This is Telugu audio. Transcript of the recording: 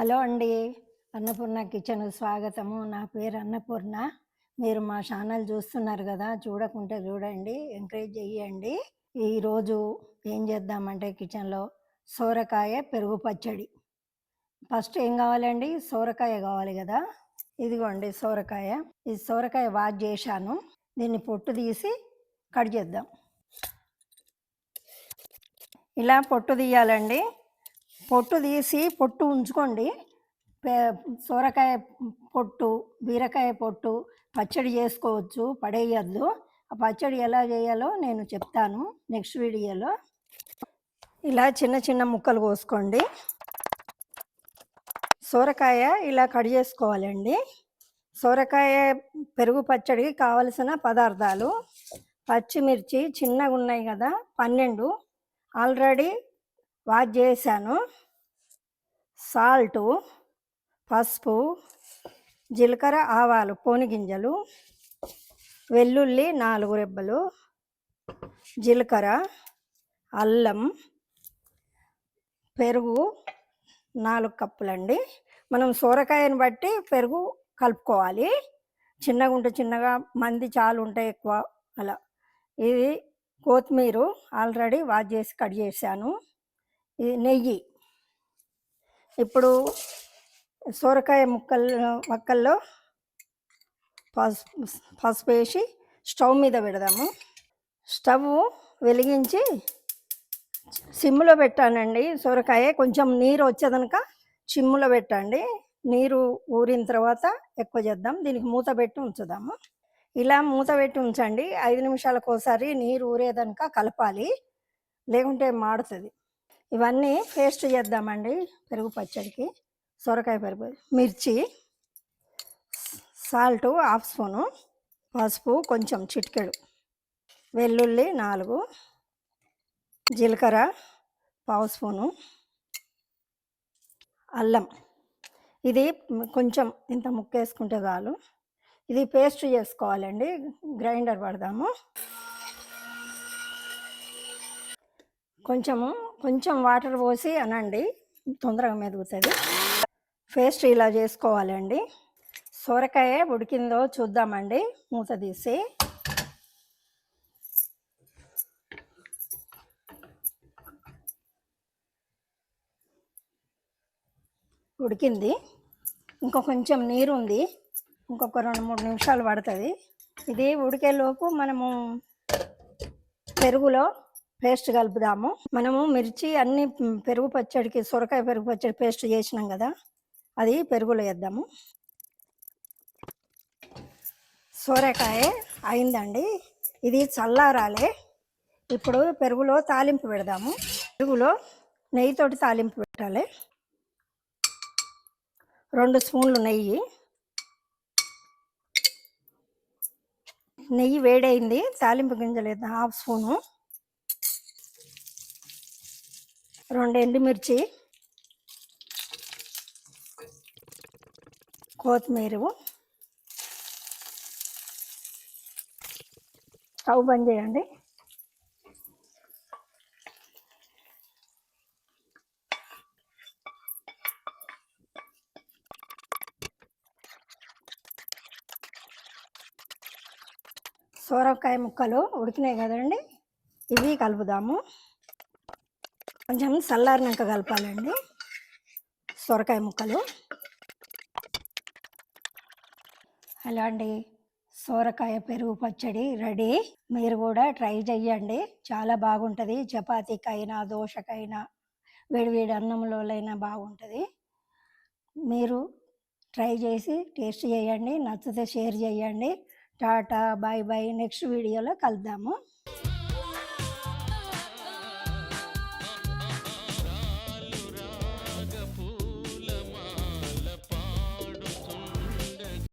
హలో అండి. అన్నపూర్ణ కిచెన్ స్వాగతము. నా పేరు అన్నపూర్ణ. మీరు మా ఛానల్ చూస్తున్నారు కదా చూడకుంటే చూడండి ఎంకరేజ్ చేయండి ఈరోజు ఏం చేద్దామంటే కిచెన్లో సోరకాయ పెరుగు పచ్చడి. ఫస్ట్ ఏం కావాలండి? సోరకాయ కావాలి కదా. ఇదిగోండి సోరకాయ. ఈ సోరకాయ వాష్ చేశాను. దీన్ని పొట్టు తీసి కట్ చేద్దాం. ఇలా పొట్టు తీయాలండి. పొట్టు తీసి పొట్టు ఉంచుకోండి. పే- సొరకాయ పొట్టు బీరకాయ పొట్టు పచ్చడి చేసుకోవచ్చు పడేయద్దు. ఆ పచ్చడి ఎలా చేయాలో నేను చెప్తాను నెక్స్ట్ వీడియోలో. ఇలా చిన్న చిన్న ముక్కలు కోసుకోండి. సొరకాయ ఇలా కట్ చేసుకోవాలండి. సొరకాయ పెరుగు పచ్చడికి కావలసిన పదార్థాలు పచ్చిమిర్చి చిన్నగా ఉన్నాయి కదా పన్నెండు. ఆల్రెడీ వాష్ చేశాను సాల్టు పసుపు జీలకర్ర ఆవాలు పోని గింజలు వెల్లుల్లి నాలుగు రెబ్బలు జీలకర్ర అల్లం పెరుగు నాలుగు కప్పులండి. మనం సోరకాయని బట్టి పెరుగు కలుపుకోవాలి. చిన్నగా ఉంటే చిన్నగా మంది చాలు ఉంటాయి ఎక్కువ అలా. ఇది కొత్తిమీర ఆల్రెడీ వాష్ చేసి కట్ చేశాను నెయ్యి. ఇప్పుడు సోరకాయ ముక్కలు ముక్కల్లో పసుపు పసుపు వేసి స్టవ్ మీద పెడదాము. స్టవ్ వెలిగించి సిమ్లో పెట్టానండి సొరకాయ. కొంచెం నీరు వచ్చేదనక చిమ్ములో పెట్టండి. నీరు ఊరిన తర్వాత ఎక్కువ చేద్దాం. దీనికి మూత పెట్టి ఉంచుదాము. ఇలా మూత పెట్టి ఉంచండి. ఐదు నిమిషాలకు ఒకసారి నీరు ఊరేదనక కలపాలి. లేకుంటే మాడుతుంది. ఇవన్నీ పేస్ట్ చేద్దామండి పెరుగు పచ్చడికి. సొరకాయ పెరుగు మిర్చి సాల్ట్ హాఫ్ స్పూను పసుపు కొంచెం చిటికెడు వెల్లుల్లి నాలుగు జీలకర్ర పావు స్పూను అల్లం. ఇది కొంచెం ఇంత ముక్క వేసుకుంటే చాలు. ఇది పేస్ట్ చేసుకోవాలండి గ్రైండర్ పడదాము కొంచెము కొంచెం వాటర్ పోసి అనండి. తొందరగా మెదుగుతుంది పేస్ట్ ఇలా చేసుకోవాలండి. సొరకాయ ఉడికిందో చూద్దామండి. మూత తీసి. ఉడికింది. ఇంకా కొంచెం నీరు ఉంది ఇంకొక రెండు మూడు నిమిషాలు పడుతుంది. ఇది ఉడికేలోపు మనము పెరుగులో పేస్ట్ కలుపుదాము. మనము మిర్చి అన్ని పెరుగు పచ్చడికి సొరకాయ పెరుగు పచ్చడి పేస్ట్ చేసినాం కదా అది పెరుగులో వేద్దాము. సొరకాయ అయిందండి. ఇది చల్లారాలే. ఇప్పుడు పెరుగులో తాలింపు పెడదాము. పెరుగులో నెయ్యితోటి తాలింపు పెట్టాలి. రెండు స్పూన్లు నెయ్యి. నెయ్యి వేడైంది తాలింపు గింజలు వేద్దాం. Half spoon. రెండు ఎండుమిర్చి కొత్తిమీర స్టవ్ బంద్ చేయండి. సోరకాయ ముక్కలు ఉడికినాయి కదండి ఇవి కలుపుదాము. కొంచెం చల్లారినాక కలపాలండి. సొరకాయ ముక్కలు. హలో అండి. సోరకాయ పెరుగు పచ్చడి రెడీ. మీరు కూడా ట్రై చేయండి చాలా బాగుంటుంది. చపాతీకైనా దోశకైనా వేడివేడి అన్నంలోనైనా బాగుంటుంది. మీరు ట్రై చేసి టేస్ట్ చేయండి. నచ్చితే షేర్ చేయండి. టాటా బాయ్ బాయ్ నెక్స్ట్ వీడియోలో కలుద్దాము.